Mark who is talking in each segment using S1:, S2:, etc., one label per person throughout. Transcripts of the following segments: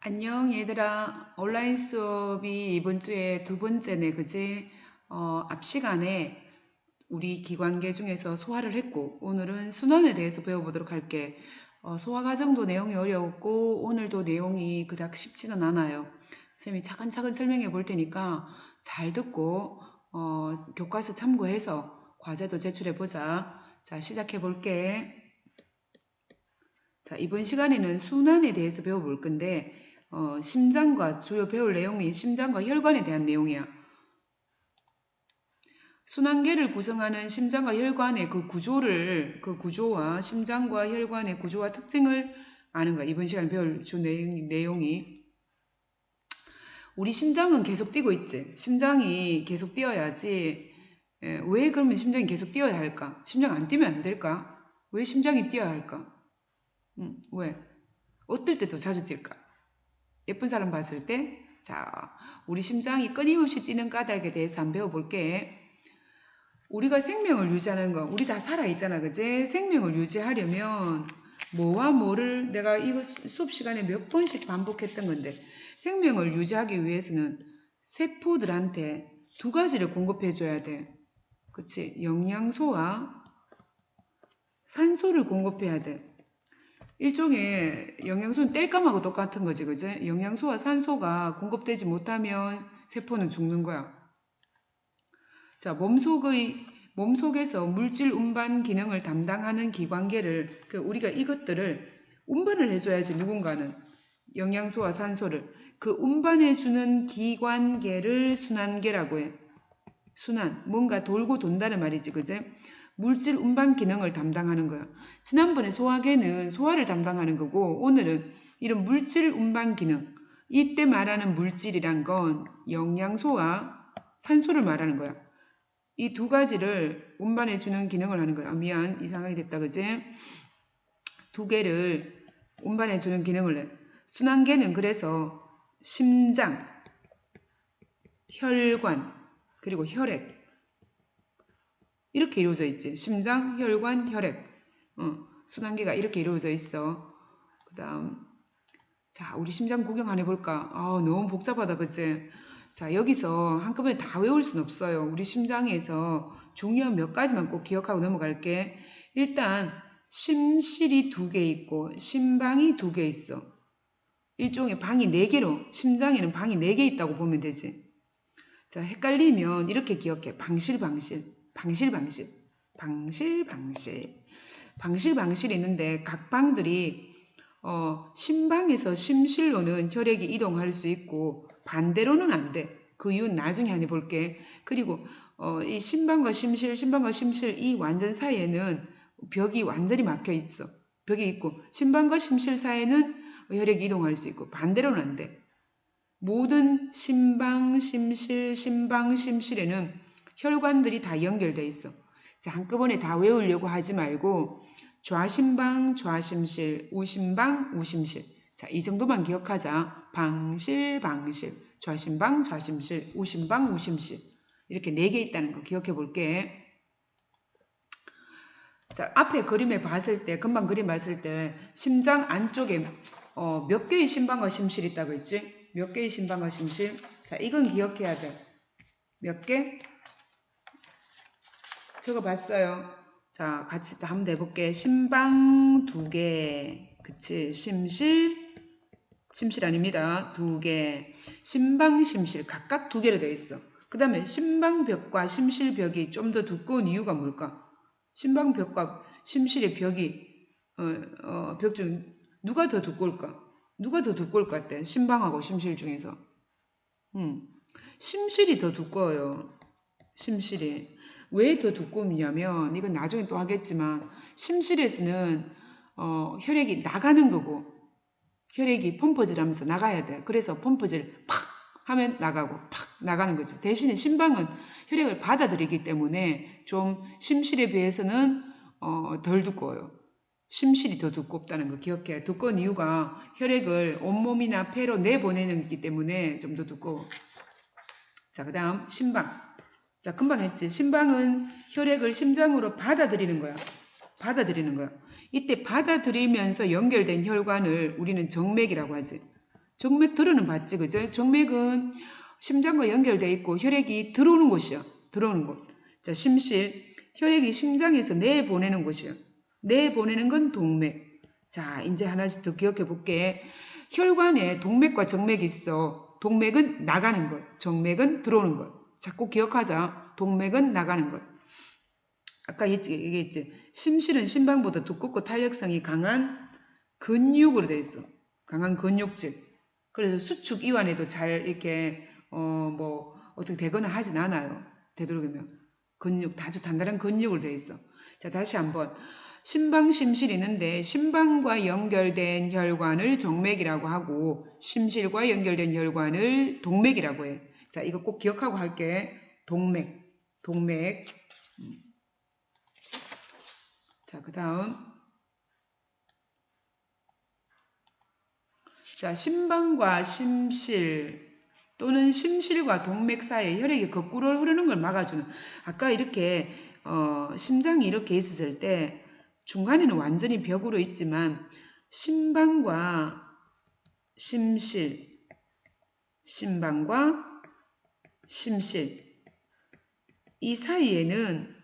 S1: 안녕 얘들아. 온라인 수업이 이번 주에 두 번째네 그지? 어, 앞 시간에 우리 기관계 중에서 소화를 했고 오늘은 순환에 대해서 배워보도록 할게. 어, 소화 과정도 내용이 어려웠고 오늘도 내용이 그닥 쉽지는 않아요. 쌤이 차근차근 설명해 볼 테니까 잘 듣고 어, 교과서 참고해서 과제도 제출해 보자. 자 시작해 볼게. 자 이번 시간에는 순환에 대해서 배워볼 건데 어, 심장과 주요 배울 내용이 심장과 혈관에 대한 내용이야. 순환계를 구성하는 심장과 혈관의 그 구조를 그 구조와 심장과 혈관의 구조와 특징을 아는 거야. 이번 시간 배울 주 내용, 내용이 우리 심장은 계속 뛰고 있지. 심장이 계속 뛰어야지. 에, 왜 그러면 심장이 계속 뛰어야 할까? 심장 안 뛰면 안 될까? 왜 심장이 뛰어야 할까? 음, 왜? 어떨 때 더 자주 뛸까? 예쁜 사람 봤을 때, 자, 우리 심장이 끊임없이 뛰는 까닭에 대해서 한번 배워볼게. 우리가 생명을 유지하는 거, 우리 다 살아있잖아, 그제? 생명을 유지하려면 뭐와 뭐를 내가 이거 수업 시간에 몇 번씩 반복했던 건데, 생명을 유지하기 위해서는 세포들한테 두 가지를 공급해줘야 돼. 그치? 영양소와 산소를 공급해야 돼. 일종의 영양소는 땔감하고 똑같은 거지, 그제? 영양소와 산소가 공급되지 못하면 세포는 죽는 거야. 자, 몸속의, 몸속에서 물질 운반 기능을 담당하는 기관계를, 그 우리가 이것들을 운반을 해줘야지, 누군가는. 영양소와 산소를. 그 운반해주는 기관계를 순환계라고 해. 순환. 뭔가 돌고 돈다는 말이지, 그제? 물질 운반 기능을 담당하는 거야. 지난번에 소화계는 소화를 담당하는 거고 오늘은 이런 물질 운반 기능 이때 말하는 물질이란 건 영양소와 산소를 말하는 거야. 이 두 가지를 운반해 주는 기능을 하는 거야. 아, 미안 이상하게 됐다 그지? 두 개를 운반해 주는 기능을 해. 순환계는 그래서 심장, 혈관, 그리고 혈액 이렇게 이루어져 있지. 심장, 혈관, 혈액. 어, 순환계가 이렇게 이루어져 있어. 그 다음, 자, 우리 심장 구경 안 해볼까? 아, 너무 복잡하다, 그치? 자, 여기서 한꺼번에 다 외울 순 없어요. 우리 심장에서 중요한 몇 가지만 꼭 기억하고 넘어갈게. 일단, 심실이 두 개 있고, 심방이 두 개 있어. 일종의 방이 네 개로, 심장에는 방이 네 개 있다고 보면 되지. 자, 헷갈리면 이렇게 기억해. 방실, 방실. 방실, 방실. 방실, 방실. 있는데 각 방들이 어, 심방에서 심실로는 혈액이 이동할 수 있고 반대로는 안 돼. 그 이유는 나중에 한번 볼게. 그리고 어, 이 심방과 심실, 심방과 심실 이 완전 사이에는 벽이 완전히 막혀 있어. 벽이 있고 심방과 심실 사이에는 혈액이 이동할 수 있고 반대로는 안 돼. 모든 심방, 심실, 심방, 심실에는 혈관들이 다 연결돼 있어. 자, 한꺼번에 다 외우려고 하지 말고 좌심방, 좌심실, 우심방, 우심실. 자, 이 정도만 기억하자. 방실, 방실, 좌심방, 좌심실, 우심방, 우심실. 이렇게 네 개 있다는 거 기억해 볼게. 자, 앞에 그림에 봤을 때, 금방 그림 봤을 때, 심장 안쪽에 어, 몇 개의 심방과 심실이 있다고 했지? 몇 개의 심방과 심실? 자, 이건 기억해야 돼. 몇 개? 적어봤어요. 자, 같이 한번 내볼게. 심방 두 개. 그치? 심실, 심실 아닙니다. 두 개. 심방, 심실. 각각 두 개로 되어 있어. 그 다음에 심방벽과 심실벽이 좀 더 두꺼운 이유가 뭘까? 심방벽과 심실의 벽이, 어, 어, 벽 중 누가 더 두꺼울까? 누가 더 두꺼울 것 같아? 심방하고 심실 중에서. 음, 심실이 더 두꺼워요. 심실이. 왜 더 두꺼우냐면 이건 나중에 또 하겠지만 심실에서는 어, 혈액이 나가는 거고 혈액이 펌프질 하면서 나가야 돼. 그래서 펌프질 팍 하면 나가고 팍 나가는 거지. 대신에 심방은 혈액을 받아들이기 때문에 좀 심실에 비해서는 어, 덜 두꺼워요. 심실이 더 두껍다는 거 기억해. 두꺼운 이유가 혈액을 온몸이나 폐로 내보내기 때문에 좀 더 두꺼워. 자, 그 다음 심방. 자, 금방 했지. 심방은 혈액을 심장으로 받아들이는 거야. 받아들이는 거야. 이때 받아들이면서 연결된 혈관을 우리는 정맥이라고 하지. 정맥 들어는 봤지, 그죠? 정맥은 심장과 연결돼 있고 혈액이 들어오는 곳이야. 들어오는 곳. 자, 심실. 혈액이 심장에서 내보내는 곳이야. 내보내는 건 동맥. 자, 이제 하나씩 더 기억해 볼게. 혈관에 동맥과 정맥이 있어. 동맥은 나가는 것, 정맥은 들어오는 것. 자꾸 기억하자. 동맥은 나가는 것. 아까 얘기했지. 심실은 심방보다 두껍고 탄력성이 강한 근육으로 돼 있어. 강한 근육질. 그래서 수축 이완에도 잘 이렇게 어 뭐 어떻게 되거나 하진 않아요. 되도록이면 근육 아주 단단한 근육으로 돼 있어. 자 다시 한번 심방 심실이 있는데 심방과 연결된 혈관을 정맥이라고 하고 심실과 연결된 혈관을 동맥이라고 해. 자 이거 꼭 기억하고 할게. 동맥, 동맥. 음. 자, 그 다음. 자, 심방과 심실 또는 심실과 동맥 사이에 혈액이 거꾸로 흐르는 걸 막아주는 아까 이렇게 어, 심장이 이렇게 있었을 때 중간에는 완전히 벽으로 있지만 심방과 심실 심방과 심실 이 사이에는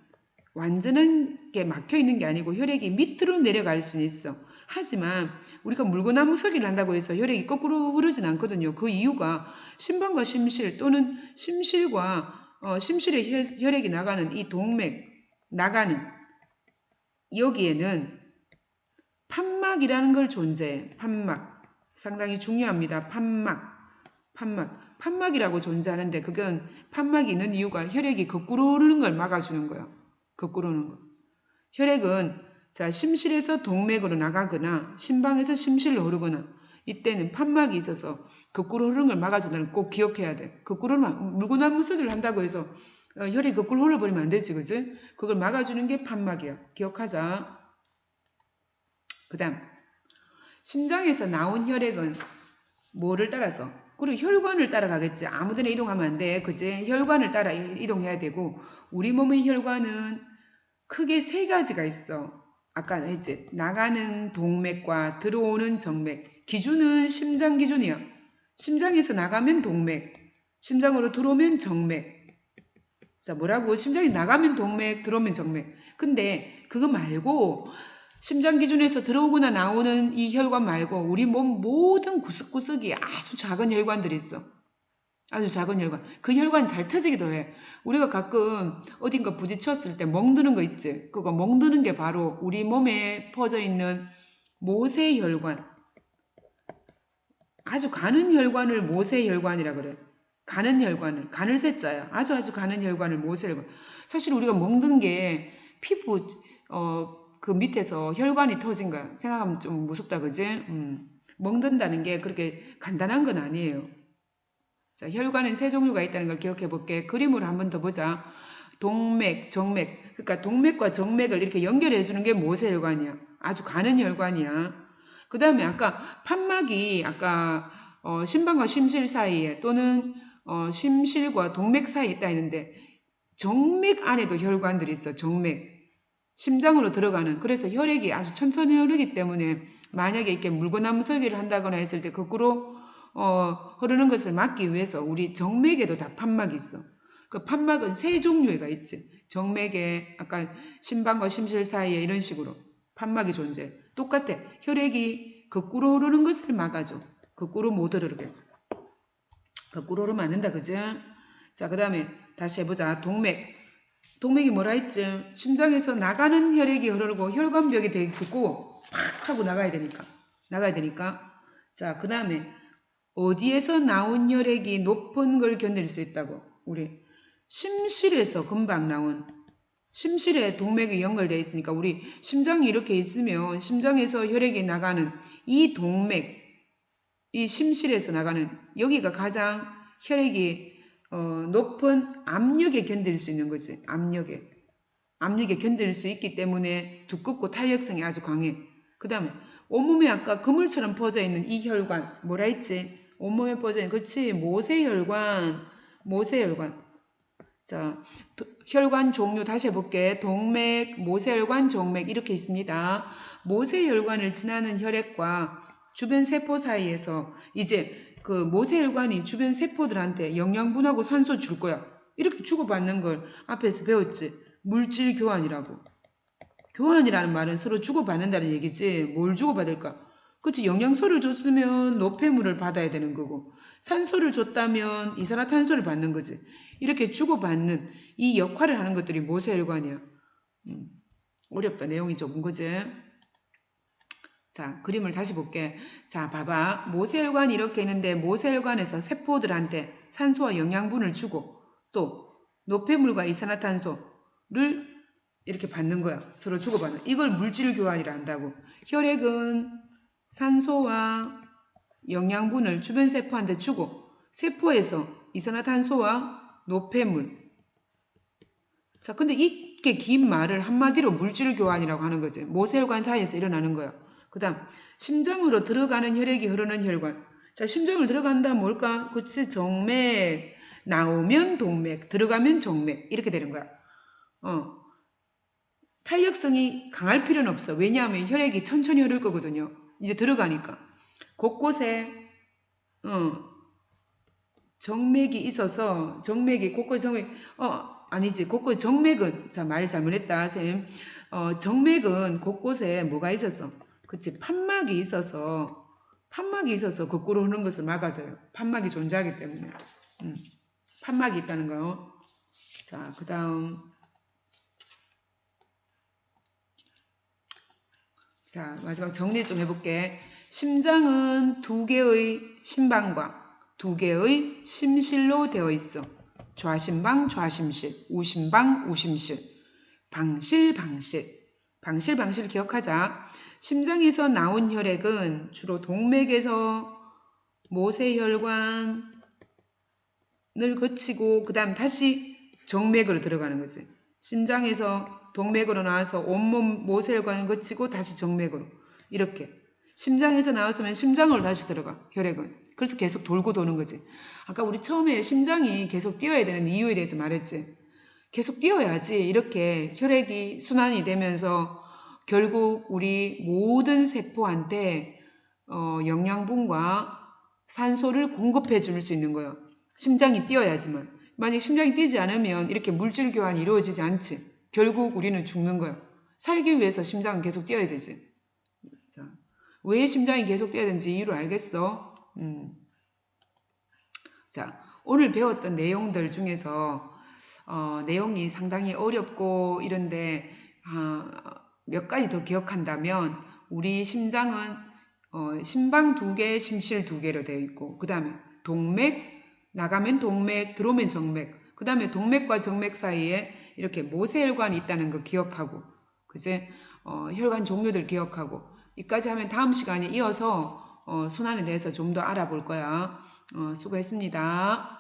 S1: 완전하게 막혀 있는 게 아니고 혈액이 밑으로 내려갈 수는 있어. 하지만 우리가 물고나무 서기를 한다고 해서 혈액이 거꾸로 흐르진 않거든요. 그 이유가 심방과 심실 또는 심실과 어, 심실에 혈, 액이 나가는 이 동맥 나가는 여기에는 판막이라는 걸 존재해. 판막. 상당히 중요합니다. 판막. 판막. 판막이라고 존재하는데 그건 판막이 있는 이유가 혈액이 거꾸로 흐르는 걸 막아주는 거예요. 거꾸로 오는 거. 혈액은 자 심실에서 동맥으로 나가거나 심방에서 심실로 흐르거나 이때는 판막이 있어서 거꾸로 흐르는 걸 막아준다는 걸꼭 기억해야 돼. 거꾸로 물구나무 서기를 한다고 해서 어, 혈이 거꾸로 흘러버리면 안 되지, 그지? 그걸 막아주는 게 판막이야. 기억하자. 그 다음 심장에서 나온 혈액은 뭐를 따라서? 그리고 혈관을 따라가겠지. 아무데나 이동하면 안 돼. 그지? 혈관을 따라 이동해야 되고 우리 몸의 혈관은 크게 세 가지가 있어. 아까 했지. 나가는 동맥과 들어오는 정맥. 기준은 심장 기준이야. 심장에서 나가면 동맥. 심장으로 들어오면 정맥. 자, 뭐라고? 심장이 나가면 동맥, 들어오면 정맥. 근데 그거 말고 심장 기준에서 들어오거나 나오는 이 혈관 말고 우리 몸 모든 구석구석이 아주 작은 혈관들이 있어. 아주 작은 혈관. 그 혈관이 잘 터지기도 해. 우리가 가끔 어딘가 부딪혔을 때 멍드는 거 있지. 그거 멍드는 게 바로 우리 몸에 퍼져 있는 모세혈관. 아주 가는 혈관을 모세혈관이라 그래. 가는 혈관을, 간을 세자야. 아주 아주 가는 혈관을 모세혈관. 사실 우리가 먹는 게 피부, 어, 그 밑에서 혈관이 터진 거야. 생각하면 좀 무섭다, 그지? 음. 먹는다는 게 그렇게 간단한 건 아니에요. 자, 혈관은 세 종류가 있다는 걸 기억해 볼게. 그림으로 한 번 더 보자. 동맥, 정맥. 그러니까 동맥과 정맥을 이렇게 연결해 주는 게 모세혈관이야. 아주 가는 혈관이야. 그 다음에 아까 판막이 아까 어, 심방과 심실 사이에 또는 어, 심실과 동맥 사이에 있다 했는데 정맥 안에도 혈관들이 있어. 정맥. 심장으로 들어가는 그래서 혈액이 아주 천천히 흐르기 때문에 만약에 이렇게 물고나무 설계를 한다거나 했을 때 거꾸로 어, 흐르는 것을 막기 위해서 우리 정맥에도 다 판막이 있어. 그 판막은 세 종류가 있지. 정맥에 아까 심방과 심실 사이에 이런 식으로 판막이 존재해. 똑같아. 혈액이 거꾸로 흐르는 것을 막아줘. 거꾸로 못 흐르게. 거꾸로 흐르면 안 된다. 그죠? 자, 그 다음에 다시 해보자. 동맥. 동맥이 뭐라 했지? 심장에서 나가는 혈액이 흐르고 혈관벽이 되게 두고 팍 하고 나가야 되니까. 나가야 되니까. 자, 그 다음에 어디에서 나온 혈액이 높은 걸 견딜 수 있다고? 우리 심실에서 금방 나온 심실에 동맥이 연결되어 있으니까 우리 심장이 이렇게 있으면 심장에서 혈액이 나가는 이 동맥, 이 심실에서 나가는 여기가 가장 혈액이 어, 높은 압력에 견딜 수 있는 거지. 압력에. 압력에 견딜 수 있기 때문에 두껍고 탄력성이 아주 강해. 그 다음에 온몸에 아까 그물처럼 퍼져 있는 이 혈관 뭐라 했지? 온몸에 퍼져 있는 그치 모세혈관 모세혈관 자 도, 혈관 종류 다시 해볼게 동맥 모세혈관 정맥 이렇게 있습니다 모세혈관을 지나는 혈액과 주변 세포 사이에서 이제 그 모세혈관이 주변 세포들한테 영양분하고 산소 줄 거야. 이렇게 주고받는 걸 앞에서 배웠지. 물질 교환이라고. 교환이라는 말은 서로 주고받는다는 얘기지. 뭘 주고받을까? 그치 영양소를 줬으면 노폐물을 받아야 되는 거고 산소를 줬다면 이산화탄소를 받는 거지. 이렇게 주고받는 이 역할을 하는 것들이 모세혈관이야. 음, 어렵다. 내용이 좁은 거지. 자, 그림을 다시 볼게. 자, 봐봐. 모세혈관이 이렇게 있는데 모세혈관에서 세포들한테 산소와 영양분을 주고 또 노폐물과 이산화탄소를 이렇게 받는 거야. 서로 주고받는. 이걸 물질 교환이라 한다고. 혈액은 산소와 영양분을 주변 세포한테 주고 세포에서 이산화탄소와 노폐물. 자, 근데 이게 긴 말을 한마디로 물질 교환이라고 하는 거지. 모세혈관 사이에서 일어나는 거야. 그 다음 심장으로 들어가는 혈액이 흐르는 혈관. 자, 심장을 들어간다 뭘까? 그치 정맥 나오면 동맥 들어가면 정맥 이렇게 되는 거야. 어. 탄력성이 강할 필요는 없어. 왜냐하면 혈액이 천천히 흐를 거거든요. 이제 들어가니까. 곳곳에 어, 정맥이 있어서 정맥이 곳곳 정맥 어 아니지 곳곳 정맥은 자 말 잘못했다 쌤. 어, 정맥은 곳곳에 뭐가 있어서 그치 판막이 있어서 판막이 있어서 거꾸로 흐르는 것을 막아줘요. 판막이 존재하기 때문에 음, 판막이 있다는 거. 자, 그 다음 자 마지막 정리 좀 해볼게. 심장은 두 개의 심방과 두 개의 심실로 되어 있어. 좌심방, 좌심실, 우심방, 우심실, 방실, 방실. 방실, 방실 기억하자. 심장에서 나온 혈액은 주로 동맥에서 모세혈관을 거치고 그 다음 다시 정맥으로 들어가는 거지. 심장에서 동맥으로 나와서 온몸 모세혈관을 거치고 다시 정맥으로. 이렇게. 심장에서 나왔으면 심장으로 다시 들어가 혈액은. 그래서 계속 돌고 도는 거지. 아까 우리 처음에 심장이 계속 뛰어야 되는 이유에 대해서 말했지. 계속 뛰어야지 이렇게 혈액이 순환이 되면서 결국 우리 모든 세포한테 어, 영양분과 산소를 공급해 줄 수 있는 거예요. 심장이 뛰어야지만. 만약 심장이 뛰지 않으면 이렇게 물질 교환이 이루어지지 않지. 결국 우리는 죽는 거야 살기 위해서 심장은 계속 뛰어야 되지. 자, 왜 심장이 계속 뛰어야 되는지 이유를 알겠어? 음. 자, 오늘 배웠던 내용들 중에서 어, 내용이 상당히 어렵고 이런데 어, 몇 가지 더 기억한다면 우리 심장은 어, 심방 두 개, 심실 두 개로 되어 있고 그 다음에 동맥 나가면 동맥, 들어오면 정맥 그 다음에 동맥과 정맥 사이에 이렇게 모세혈관이 있다는 거 기억하고 그제 어, 혈관 종류들 기억하고 이까지 하면 다음 시간에 이어서 어, 순환에 대해서 좀 더 알아볼 거야. 어, 수고했습니다.